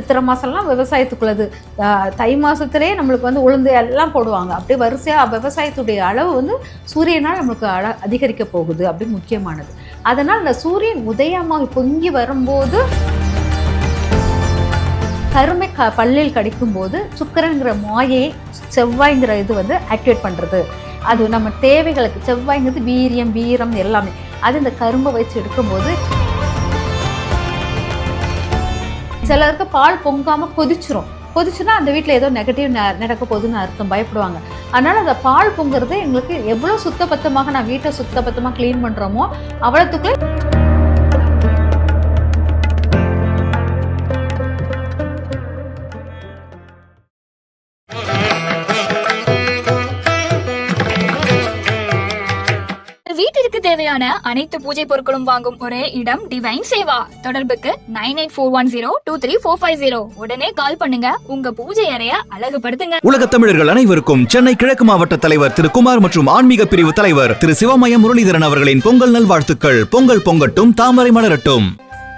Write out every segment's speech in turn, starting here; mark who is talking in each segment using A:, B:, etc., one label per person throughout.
A: சித்திரை மாதம்லாம் விவசாயத்துக்குள்ளது. தை மாதத்துலேயே நம்மளுக்கு வந்து உளுந்து எல்லாம் போடுவாங்க. அப்படியே வரிசையாக விவசாயத்துடைய அளவு வந்து சூரியனால் நம்மளுக்கு அழ அதிகரிக்க போகுது அப்படி முக்கியமானது. அதனால் இந்த சூரியன் உதயமாக பொங்கி வரும்போது கருமை க பல்லில் கடிக்கும்போது சுக்கரங்கிற மாயை செவ்வாய்ங்கிற இது வந்து ஆக்டிவேட் பண்ணுறது அது நம்ம தேவைகளுக்கு செவ்வாய்ங்கிறது வீரியம் வீரம் எல்லாமே. அது இந்த கரும்பை வச்சு எடுக்கும்போது சிலருக்கு பால் பொங்காமல் கொதிச்சிரும். கொதிச்சுன்னா அந்த வீட்டில் ஏதோ நெகட்டிவ் நடக்க போகுதுன்னு அர்த்தம். பயப்படுவாங்க. அதனால் அந்த பால் பொங்குறது எங்களுக்கு எவ்வளோ சுத்தபத்தமாக நான் வீட்டை சுத்தபத்தமாக க்ளீன் பண்ணுறோமோ அவ்வளோத்துக்குள்ளே
B: தேவையான அனைத்து பூஜை பொருட்களும் வாங்கும் ஒரே இடம் டிவைன் சேவா தொடர்புக்கு nine eight four one zero two three four five zero உடனே கால் பண்ணுங்க. உங்க பூஜை அறைய அழகுபடுத்துங்க.
C: உலக தமிழர்கள் அனைவருக்கும் சென்னை கிழக்கு மாவட்ட தலைவர் திரு குமார் மற்றும் ஆன்மீக பிரிவு தலைவர் திரு சிவமயம் முரளிதரன் அவர்களின் பொங்கல் நல்வாழ்த்துக்கள். பொங்கல் பொங்கட்டும் தாமரை மலரட்டும்.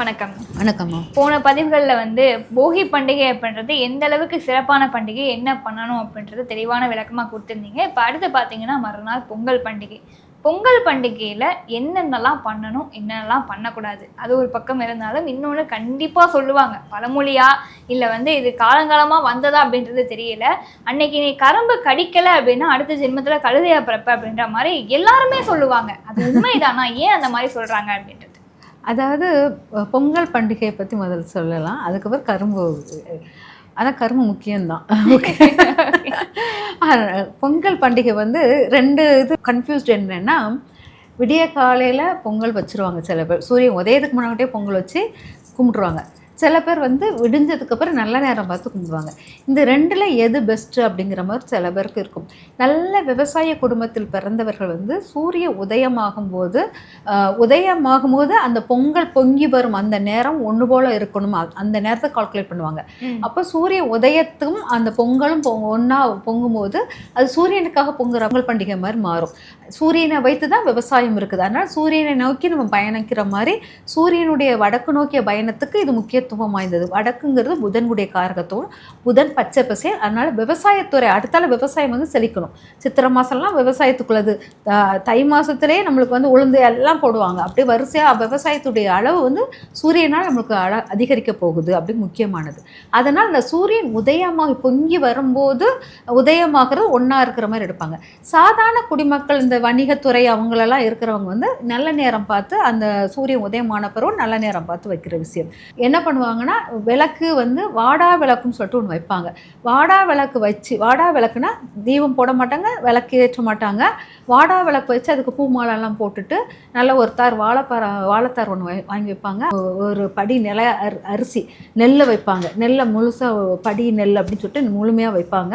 B: வணக்கம்.
A: வணக்கம்மா.
B: போன பதிவுகளில் வந்து போகி பண்டிகை அப்படின்றது எந்த அளவுக்கு சிறப்பான பண்டிகை என்ன பண்ணணும் அப்படின்றது தெளிவான விளக்கமாக கொடுத்துருந்தீங்க. இப்போ அடுத்து பார்த்தீங்கன்னா மறுநாள் பொங்கல் பண்டிகை. பொங்கல் பண்டிகையில் என்னென்னலாம் பண்ணணும் என்னென்னலாம் பண்ணக்கூடாது? அது ஒரு பக்கம் இருந்தாலும் இன்னொன்று கண்டிப்பாக சொல்லுவாங்க. பழமொழியா இல்லை வந்து இது காலங்காலமாக வந்ததா அப்படின்றது தெரியல. அன்னைக்கு நீ கரும்பு கடிக்கலை அப்படின்னா அடுத்த ஜென்மத்தில் கழுதையா பிறப்ப அப்படின்ற மாதிரி எல்லாருமே சொல்லுவாங்க. அது உண்மைதானா? ஏன் அந்த மாதிரி சொல்கிறாங்க அப்படின்றது
A: அதாவது பொங்கல் பண்டிகையை பற்றி முதல்ல சொல்லலாம். அதுக்கப்புறம் கரும்பு ஆனால் கரும்பு முக்கியம்தான். ஓகே பொங்கல் பண்டிகை வந்து ரெண்டு இது கன்ஃபியூஸ்ட் என்னென்னா விடிய காலையில் பொங்கல் வச்சுருவாங்க சில பேர். சூரியன் உதயத்துக்கு முன்னாடியே பொங்கல் வச்சு கும்பிட்ருவாங்க சில பேர் வந்து விடிஞ்சதுக்கப்புறம் நல்ல நேரம் பார்த்து கும்பிடுவாங்க. இந்த ரெண்டில் எது பெஸ்ட்டு அப்படிங்கிற மாதிரி சில பேருக்கு இருக்கும். நல்ல விவசாய குடும்பத்தில் பிறந்தவர்கள் வந்து சூரிய உதயமாகும் போது உதயமாகும் போது அந்த பொங்கல் பொங்கி வரும். அந்த நேரம் ஒன்று போல இருக்கணும். அந்த நேரத்தை கால்குலேட் பண்ணுவாங்க. அப்போ சூரிய உதயத்தும் அந்த பொங்கலும் ஒன்றா பொங்கும்போது அது சூரியனுக்காக பொங்குற பொங்கல் பண்டிகை மாதிரி மாறும். சூரியனை வைத்து தான் விவசாயம் இருக்குது. அதனால் சூரியனை நோக்கி நம்ம பயணிக்கிற மாதிரி சூரியனுடைய வடக்கு நோக்கிய பயணத்துக்கு இது முக்கியத்துவம் வாய்ந்தது. வடக்குங்கிறது புதனுடைய காரகத்தோடு புதன் பச்சை பசே. அதனால் விவசாயத்துறை அடுத்தால விவசாயம் வந்து செழிக்கணும். சித்திரை மாதம்லாம் விவசாயத்துக்குள்ளது. தை மாதத்துலேயே நம்மளுக்கு வந்து உளுந்து எல்லாம் போடுவாங்க. அப்படியே வரிசையாக விவசாயத்துடைய அளவு வந்து சூரியனால் நம்மளுக்கு அழ அதிகரிக்க போகுது அப்படி முக்கியமானது. அதனால் இந்த சூரியன் உதயமாக பொங்கி வரும்போது உதயமாகிறது ஒன்றா இருக்கிற மாதிரி எடுப்பாங்க. சாதாரண குடிமக்கள் இந்த வணிகத்துறை அவங்களெல்லாம் இருக்கிறவங்க வந்து நல்ல நேரம் பார்த்து அந்த சூரியன் உதயமான பிறகு நல்ல நேரம் பார்த்து வைக்கிற விஷயம். என்ன பண்ணுவாங்க? பண்ணுவாங்கன்னா விளக்கு வந்து வாடா விளக்குன்னு சொல்லிட்டு ஒன்று வைப்பாங்க. வாடா விளக்கு வச்சு வாடா விளக்குனா தீபம் போட மாட்டாங்க விளக்கு ஏற்ற மாட்டாங்க. வாடா விளக்கு வச்சு அதுக்கு பூ மாலைலாம் போட்டுட்டு நல்ல ஒரு தார் வாழைப்பற வாழைத்தார் ஒன்று வாங்கி வைப்பாங்க. ஒரு படி நில அரி அரிசி நெல்லை வைப்பாங்க. நெல்லை முழுசாக படி நெல் அப்படின்னு சொல்லிட்டு முழுமையாக வைப்பாங்க.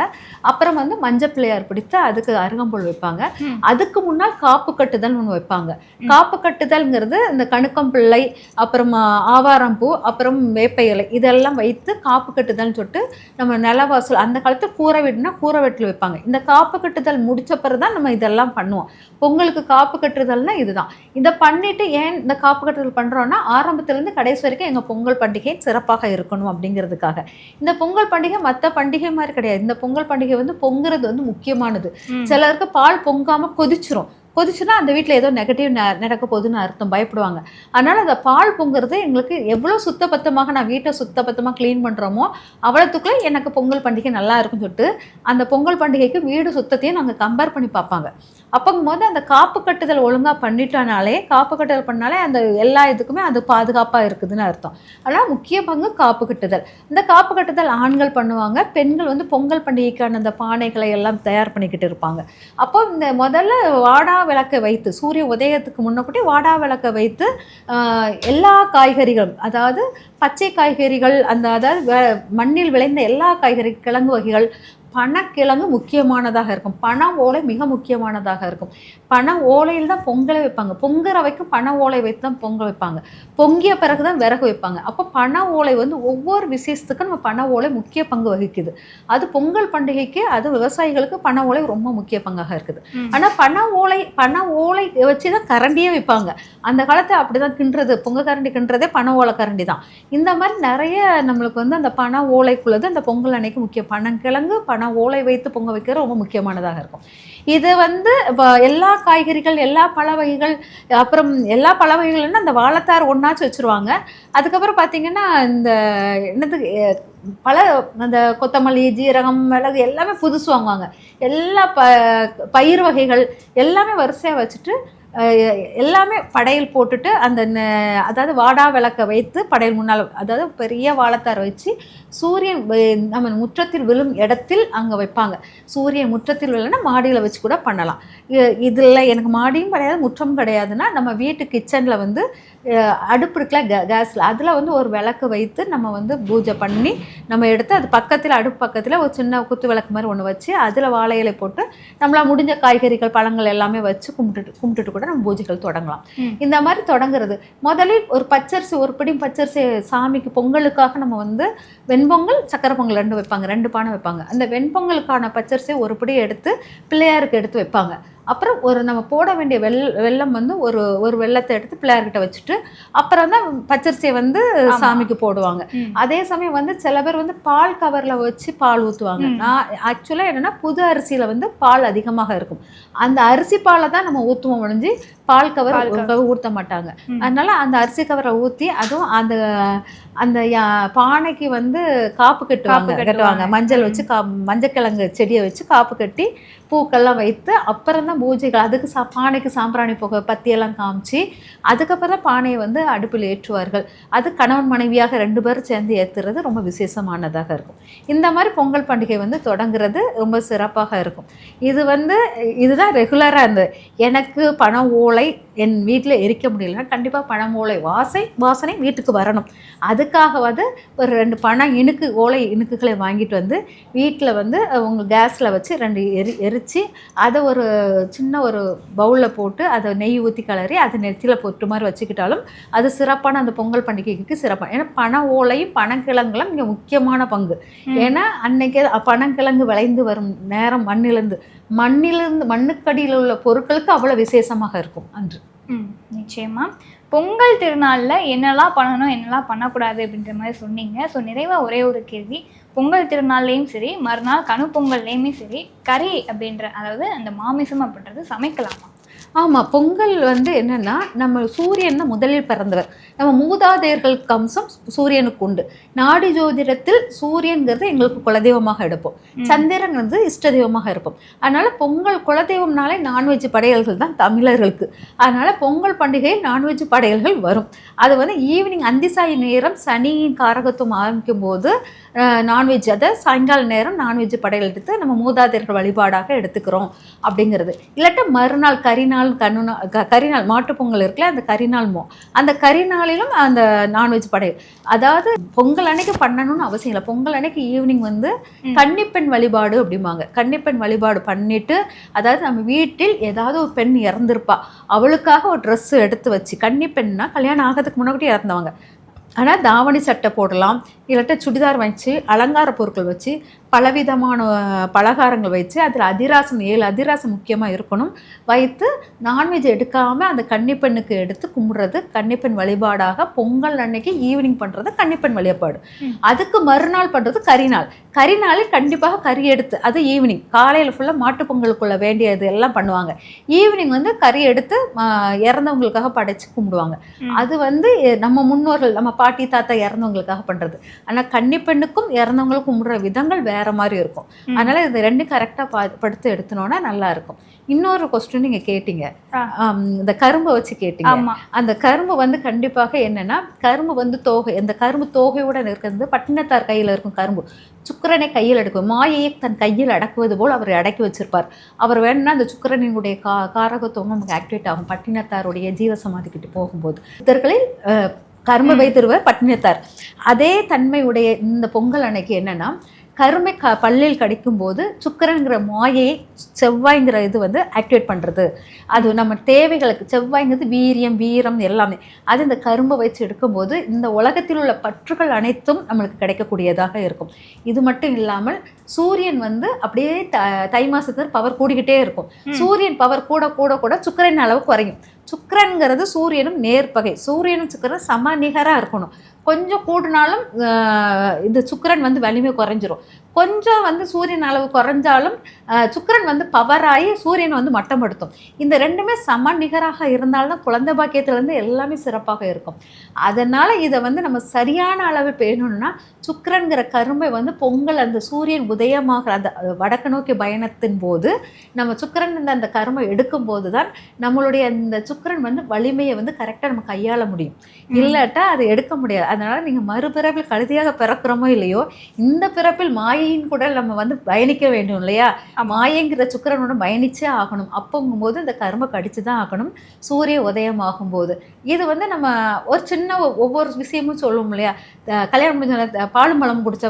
A: அப்புறம் வந்து மஞ்சள் பிள்ளையார் பிடித்து அதுக்கு அருகம்புல் வைப்பாங்க. அதுக்கு முன்னால் காப்பு கட்டுதல் ஒன்று வைப்பாங்க. காப்பு கட்டுதல்ங்கிறது இந்த கணுக்கம் பிள்ளை அப்புறமா ஆவாரம்பூ அப்புறம் வேப்ப இலை இதெல்லாம் வைத்து காப்பு கட்டுதல்னு சொல்லிட்டு நம்ம நிலவாசல் அந்த காலத்தில் கூரை வீடுனா கூரை வீட்டில் வைப்பாங்க. இந்த காப்பு கட்டுதல் முடிச்ச பிறகு தான் நம்ம இதெல்லாம் பண்ணுவோம். பொங்கலுக்கு காப்பு கட்டுதல்னா இதுதான். இதை பண்ணிட்டு ஏன் இந்த காப்பு கட்டுதல் பண்ணுறோன்னா ஆரம்பத்துலேருந்து கடைசி வரைக்கும் எங்கள் பொங்கல் பண்டிகை சிறப்பாக இருக்கணும் அப்படிங்கிறதுக்காக. இந்த பொங்கல் பண்டிகை மற்ற பண்டிகை மாதிரி கிடையாது. இந்த பொங்கல் பண்டிகை வந்து பொங்குறது வந்து முக்கியமானது. சிலருக்கு பால் பொங்காம கொதிச்சிரும். கொதிச்சுன்னா அந்த வீட்டில் ஏதோ நெகட்டிவ் நடக்க போகுதுன்னு அர்த்தம். பயப்படுவாங்க. அதனால் அந்த பால் பொங்குறது எங்களுக்கு எவ்வளோ சுத்தபத்தமாக நான் வீட்டை சுத்தபத்தமாக க்ளீன் பண்ணுறோமோ அவ்வளோத்துக்குள்ளே எனக்கு பொங்கல் பண்டிகை நல்லா இருக்கும்னு சொல்லிட்டு அந்த பொங்கல் பண்டிகைக்கு வீடு சுத்தத்தையும் நாங்கள் கம்பேர் பண்ணி பார்ப்பாங்க. அப்போங்கும்போது அந்த காப்பு கட்டுதல் ஒழுங்காக பண்ணிட்டனாலே காப்பு கட்டுதல் பண்ணாலே அந்த எல்லா இதுக்குமே அது பாதுகாப்பாக இருக்குதுன்னு அர்த்தம். ஆனால் முக்கிய பங்கு காப்பு கட்டுதல். இந்த காப்பு கட்டுதல் ஆண்கள் பண்ணுவாங்க பெண்கள் வந்து பொங்கல் பண்டிகைக்கான அந்த பானைகளை எல்லாம் தயார் பண்ணிக்கிட்டு இருப்பாங்க. அப்போ இந்த முதல்ல வாடா விளக்கை வைத்து சூரிய உதயத்துக்கு முன்னக்கூட்டி வாடா விளக்கை வைத்து எல்லா காய்கறிகளும் அதாவது பச்சை காய்கறிகள் அந்த அதாவது மண்ணில் விளைந்த எல்லா காய்கறி கிழங்கு வகைகள் பணக்கிழங்கு முக்கியமானதாக இருக்கும். பண ஓலை மிக முக்கியமானதாக இருக்கும். பனை ஓலையில் தான் பொங்கலை வைப்பாங்க. பொங்குற வரைக்கும் பனை ஓலை வைத்து தான் பொங்கல் வைப்பாங்க. பொங்கிய பிறகு தான் விறகு வைப்பாங்க. அப்போ பனை ஓலை வந்து ஒவ்வொரு விசேஷத்துக்கும் நம்ம பனை ஓலை முக்கிய பங்கு வகிக்குது. அது பொங்கல் பண்டிகைக்கு அது விவசாயிகளுக்கு பனை ஓலை ரொம்ப முக்கிய பங்காக இருக்குது. ஆனால் பனை ஓலை பனை ஓலை வச்சு தான் கரண்டியே வைப்பாங்க. அந்த காலத்தில் அப்படி தான் கிண்டுறது. பொங்க கரண்டி கிண்டுறதே பனை ஓலை கரண்டி தான். இந்த மாதிரி நிறைய நம்மளுக்கு வந்து அந்த பனை ஓலைக்குள்ளது அந்த பொங்கல் அன்னைக்கு முக்கிய. பனங்கிழங்கு பனை ஓலை வைத்து பொங்க வைக்கிறது ரொம்ப முக்கியமானதாக இருக்கும். இது வந்து இப்போ எல்லா காய்கறிகள் எல்லா பழ வகைகள் அப்புறம் எல்லா பழ வகைகள்னா அந்த வாழைத்தார் ஒன்றாச்சும் வச்சுருவாங்க. அதுக்கப்புறம் பார்த்தீங்கன்னா இந்த என்னது பல அந்த கொத்தமல்லி ஜீரகம் மிளகு எல்லாமே புதுசு வாங்குவாங்க. எல்லா ப பயிர் வகைகள் எல்லாமே வரிசையாக வச்சுட்டு எல்லாமே படையல் போட்டுட்டு அந்த அதாவது வாடா விளக்க வைத்து படையல் முன்னால் அதாவது பெரிய வாழத்தார் வச்சு சூரியன் நம்ம முற்றத்தில் விழும் இடத்தில் அங்கே வைப்பாங்க. சூரியன் முற்றத்தில் விழுனா மாடியில் வச்சு கூட பண்ணலாம். இதில் எனக்கு மாடியும் கிடையாது முற்றமும் கிடையாதுன்னா நம்ம வீட்டு கிச்சனில் வந்து அடுப்பு இருக்குல்ல கே கேஸில் அதில் வந்து ஒரு விளக்கு வைத்து நம்ம வந்து பூஜை பண்ணி நம்ம எடுத்து அது பக்கத்தில் அடுப்பு பக்கத்தில் ஒரு சின்ன குத்து விளக்கு மாதிரி ஒன்று வச்சு அதில் வாழை இலை போட்டு நம்மளால் முடிஞ்ச காய்கறிகள் பழங்கள் எல்லாமே வச்சு கும்பிட்டுட்டு கும்பிட்டுட்டு கூட நம்ம பூஜைகள் தொடங்கலாம். இந்த மாதிரி தொடங்குறது. முதலில் ஒரு பச்சரிசி ஒரு பிடி பச்சரிசி சாமிக்கு பொங்கலுக்காக நம்ம வந்து வெண்பொங்கல் சக்கரை பொங்கல் ரெண்டு வைப்பாங்க. ரெண்டு பானை வைப்பாங்க. அந்த வெண்பொங்கலுக்கான பச்சரிசியை ஒரு பிடி எடுத்து பிள்ளையாருக்கு எடுத்து வைப்பாங்க. அப்புறம் ஒரு நம்ம போட வேண்டிய வெள் வெல்லம் வந்து ஒரு ஒரு வெள்ளத்தை எடுத்து பிள்ளையார்கிட்ட வச்சுட்டு அப்புறம் தான் பச்சரிசியை வந்து. சாமிக்கு போடுவாங்க. அதே சமயம் வந்து சில பேர் வந்து பால் கவரில் வச்சு பால் ஊற்றுவாங்க. நான் ஆக்சுவலாக என்னென்னா புது அரிசியில் வந்து பால் அதிகமாக இருக்கும் அந்த அரிசி பாலை தான் நம்ம ஊற்றுவோம் முடிஞ்சு பால் கவர். ஊற்ற மாட்டாங்க. அதனால அந்த அரிசி கவரை ஊற்றி அதுவும் அந்த அந்த பானைக்கு வந்து காப்பு கட்டுவாங்க
B: காப்பு
A: கட்டுவாங்க
B: கட்டுவாங்க.
A: மஞ்சள் வச்சு கா மஞ்சக்கிழங்கு செடியை வச்சு காப்பு கட்டி பூக்கெல்லாம் வைத்து அப்புறம் தான் பூஜைகள் அதுக்கு சா பானைக்கு சாம்பிராணி புகை பத்தியெல்லாம் காமிச்சு அதுக்கப்புறம் தான் பானையை வந்து அடுப்பில் ஏற்றுவார்கள். அது கணவன் மனைவியாக ரெண்டு பேரும் சேர்ந்து ஏற்றுறது ரொம்ப விசேஷமானதாக இருக்கும். இந்த மாதிரி பொங்கல் பண்டிகை வந்து தொடங்குறது ரொம்ப சிறப்பாக இருக்கும். இது வந்து இதுதான் ரெகுலராக இருந்தது எனக்கு பண ஓலை என் வீட்டில் எரிக்க முடியலன்னா கண்டிப்பாக பணம் ஓலை வாசை வாசனை வீட்டுக்கு வரணும். அதுக்காகவாது ஒரு ரெண்டு பணம் இணுக்கு ஓலை இணுக்குகளை வாங்கிட்டு வந்து வீட்டில் வந்து உங்கள் கேஸில் வச்சு ரெண்டு எரி எரித்து அதை ஒரு சின்ன ஒரு பவுலில் போட்டு அதை நெய் ஊற்றி கிளறி அதை நெத்தியில் பொட்டு மாதிரி வச்சுக்கிட்டாலும் அது சிறப்பான அந்த பொங்கல் பண்டிகைக்கு சிறப்பான. ஏன்னா பனை ஓலையும் பனங்கிழங்குலாம் இங்கே முக்கியமான பங்கு. ஏன்னா அன்னைக்கு பனங்கிழங்கு விளைந்து வரும் நேரம் மண்ணிலிருந்து மண்ணிலிருந்து மண்ணுக்கடியில் உள்ள பொருட்களுக்கு அவ்வளோ விசேஷமாக இருக்கும் அன்று.
B: ம் நிச்சயமா. பொங்கல் திருநாளில் என்னெல்லாம் பண்ணணும் என்னெல்லாம் பண்ணக்கூடாது அப்படின்ற மாதிரி சொன்னீங்க. ஸோ நிறைவாக ஒரே ஒரு கேள்வி. பொங்கல் திருநாள்லேயும் சரி மறுநாள் கணு பொங்கல்லையுமே சரி கறி அப்படின்ற அதாவது அந்த மாமிசம் அப்படின்றது சமைக்கலாமா?
A: ஆமாம் பொங்கல் வந்து என்னன்னா நம்ம சூரியன் தான் முதலில் பிறந்தவர். நம்ம மூதாதையர்களுக்கு அம்சம் சூரியனுக்கு உண்டு. நாடி ஜோதிடத்தில் சூரியன்கிறது எங்களுக்கு குலதெய்வமாக எடுப்போம். சந்திரன் வந்து இஷ்ட தெய்வமாக இருப்போம் அதனால பொங்கல் குலதெய்வம்னாலே நான்வெஜ் படையல்கள் தான் தமிழர்களுக்கு. அதனால பொங்கல் பண்டிகையில் நான்வெஜ் படையல்கள் வரும். அது வந்து ஈவினிங் அந்திசாயி நேரம் சனியின் காரகத்துவம் ஆரம்பிக்கும் போது நான்வெஜ் அதை சாயங்கால நேரம் நான்வெஜ் படையல் எடுத்து நம்ம மூதாதையர்கள் வழிபாடாக எடுத்துக்கிறோம் அப்படிங்கிறது. இல்லாட்டா மறுநாள் கரிநாள் கண்ணு க கரிநாள் மாட்டுப் பொங்கல் இருக்குல்ல அந்த கரிநாள் மோ அந்த கரிநாளிலும் அந்த நான்வெஜ் படையல் அதாவது பொங்கல் அன்னைக்கு பண்ணணும்னு அவசியம் இல்லை. பொங்கல் அன்னைக்கு ஈவினிங் வந்து. கன்னிப்பெண் வழிபாடு அப்படிம்பாங்க. கன்னிப்பெண் வழிபாடு பண்ணிட்டு அதாவது நம்ம வீட்டில் ஏதாவது ஒரு பெண் இறந்திருப்பா. அவளுக்காக ஒரு Dress எடுத்து வச்சு கன்னிப்பெண்ணா கல்யாணம் ஆகிறதுக்கு முன்னாடி இறந்தவங்க. ஆனால் தாவணி சட்டை போடலாம் இல்லாட்ட சுடிதார் வச்சு அலங்கார பொருட்கள் வச்சு பலவிதமான பலகாரங்கள் வச்சு அதில் அதிராசம் ஏழு அதிராசம் முக்கியமாக இருக்கணும். வைத்து நான்வெஜ் எடுக்காமல் அந்த கன்னிப்பெண்ணுக்கு எடுத்து கும்பிட்றது கன்னிப்பெண் வழிபாடாக பொங்கல் அன்னைக்கு ஈவினிங் பண்ணுறது கன்னிப்பெண் வழிபாடு. அதுக்கு மறுநாள் பண்ணுறது கரிநாள் கரிநாளில் கண்டிப்பாக கறி எடுத்து அது ஈவினிங். காலையில் ஃபுல்லாக மாட்டுப் பொங்கலுக்குள்ள வேண்டியது எல்லாம் பண்ணுவாங்க. ஈவினிங் வந்து கறி எடுத்து இறந்தவங்களுக்காக படைச்சு கும்பிடுவாங்க. அது வந்து நம்ம முன்னோர்கள் நம்ம பாட்டி தாத்தா இறந்தவங்களுக்காக பண்ணுறது ஆனால் கன்னிப்பெண்ணுக்கும் இறந்தவங்களுக்கும் கும்பிடுற விதங்கள் வேற மாதிரி இருக்கும். அதனால இது ரெண்டும் கரெக்டாக பா படுத்து எடுத்தனோன்னா நல்லா இருக்கும். இன்னொரு கொஸ்டின் நீங்கள் கேட்டீங்க. இந்த கரும்பை வச்சு கேட்டீங்க. அந்த கரும்பு வந்து கண்டிப்பாக என்னன்னா கரும்பு வந்து தோகை இந்த கரும்பு தோகையோட இருக்கிறது பட்டினத்தார் கையில் இருக்கும் கரும்பு. சுக்கிரனை கையில் அடக்கும் மாயையை தன் கையில் அடக்குவது போல் அவர் அடக்கி வச்சிருப்பார். அவர் வேணும்னா அந்த சுக்கிரனினுடைய கா காரகத்துவம் நமக்கு ஆக்டிவேட் ஆகும். பட்டினத்தாருடைய ஜீவசமாதிக்கிட்டு போகும்போது. இதர்களில் கரும்பு வைத்திருவர் பட்டினத்தார். அதே தன்மையுடைய இந்த பொங்கல் அன்னைக்கு என்னன்னா கருமை க பல்லில் கடிக்கும்போது சுக்கரங்கிற மாயை செவ்வாய்ங்கிற இது வந்து ஆக்டிவேட் பண்ணுறது அது நம்ம தேவைகளுக்கு செவ்வாய்ங்கிறது வீரியம் வீரம் எல்லாமே. அது இந்த கரும்பை வச்சு எடுக்கும்போது இந்த உலகத்தில் உள்ள பற்றுகள் அனைத்தும் நம்மளுக்கு கிடைக்கக்கூடியதாக இருக்கும். இது மட்டும் இல்லாமல் சூரியன் வந்து அப்படியே த தை மாசத்துல பவர் கூடிக்கிட்டே இருக்கும். சூரியன் பவர் கூட கூட கூட சுக்கிரன் அளவு குறையும். சுக்கிரன்கிறது சூரியனும் நேர்பகை. சூரியனும் சுக்கிரன் சம நிகராக இருக்கணும். கொஞ்சம் கூடினாலும் இந்த இது சுக்கிரன் வந்து வலிமை குறைஞ்சிரும். கொஞ்சம் வந்து சூரியன் அளவு குறைஞ்சாலும் சுக்கிரன் வந்து பவர் ஆகி சூரியனை வந்து மட்டப்படுத்தும். இந்த ரெண்டுமே சம நிகராக இருந்தால்தான் குழந்தை பாக்கியத்துலேருந்து எல்லாமே சிறப்பாக இருக்கும். அதனால் இதை வந்து நம்ம சரியான அளவு பேணணும்னா சுக்கிரன்கிற கரும்பை வந்து பொங்கல் அந்த சூரியன் உதயமாகிற அந்த வடக்கு நோக்கி பயணத்தின் போது நம்ம சுக்கிரன் இந்த அந்த கரும்பை எடுக்கும்போது தான் நம்மளுடைய அந்த சுக்கிரன் வந்து வலிமையை வந்து கரெக்டாக நம்ம கையாள முடியும். இல்லாட்டா அதை எடுக்க முடியாது. அதனால நீங்கள் மறுபிறப்பில் கழுதியாக பிறக்கிறோமோ இல்லையோ இந்த பிறப்பில் மாயையின் கூட நம்ம வந்து பயணிக்க வேண்டும் இல்லையா? மாயங்கிற சுக்கிரனோட பயணிச்சே ஆகணும். அப்போங்கும்போது இந்த கரும்பை கடிச்சு தான் ஆகணும். சூரிய உதயம் ஆகும்போது. இது வந்து நம்ம ஒரு சின்ன ஒவ்வொரு விஷயமும் சொல்லுவோம் இல்லையா? கல்யாணம் முடிஞ்ச பாலும் பழம் குடிச்ச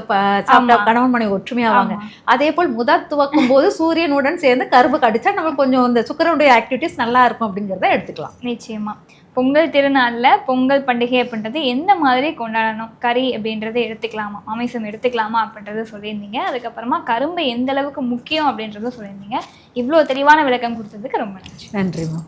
A: சாப்பிட்டா. கணவன் மனைவி ஒற்றுமையாவாங்க. அதே போல் முதல் துவக்கும் போது சூரியனுடன் சேர்ந்து கரும்பு கடிச்சா நம்ம கொஞ்சம் இந்த சுக்கரனுடைய ஆக்டிவிட்டிஸ் நல்லா இருக்கும் அப்படிங்கிறத எடுத்துக்கலாம்.
B: நிச்சயமா. பொங்கல் திருநாளில் பொங்கல் பண்டிகை அப்படின்றது எந்த மாதிரி கொண்டாடணும்? கறி அப்படின்றத எடுத்துக்கலாமா? மாமிசம் எடுத்துக்கலாமா அப்படின்றத சொல்லியிருந்தீங்க. அதுக்கப்புறமா கரும்பு எந்த அளவுக்கு முக்கியம் அப்படின்றத சொல்லியிருந்தீங்க. இவ்வளோ தெளிவான விளக்கம் கொடுத்ததுக்கு ரொம்ப நன்றி.
A: நன்றிமா